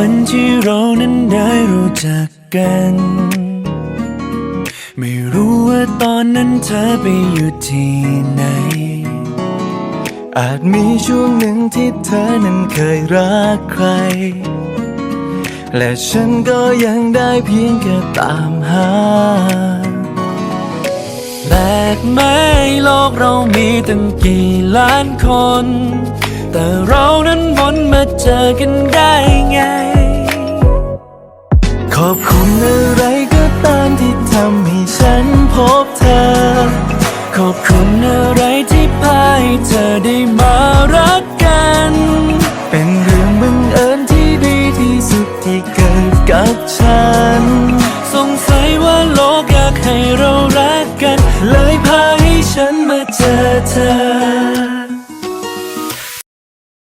วันที่เรานั้นได้รู้จักกัน ไม่รู้ว่าตอนนั้นเธอไปอยู่ที่ไหน อาจมีช่วงหนึ่งที่เธอนั้นเคยรักใคร และฉันก็ยังได้เพียงแค่ตามหาแปลกไหมโลกเรามีตั้งกี่ล้านคน แต่เรานั้นวนมาเจอกันได้ ขอบคุณอะไรก็ตามที่ทำให้ฉันพบเธอ ขอบคุณอะไรที่พาให้เธอได้มารักกัน เป็นเรื่องบังเอิญที่ดีที่สุดที่เกิดกับฉัน สงสัยว่าโลกอยากให้เรารักกัน เลยพาให้ฉันมาเจอเธอ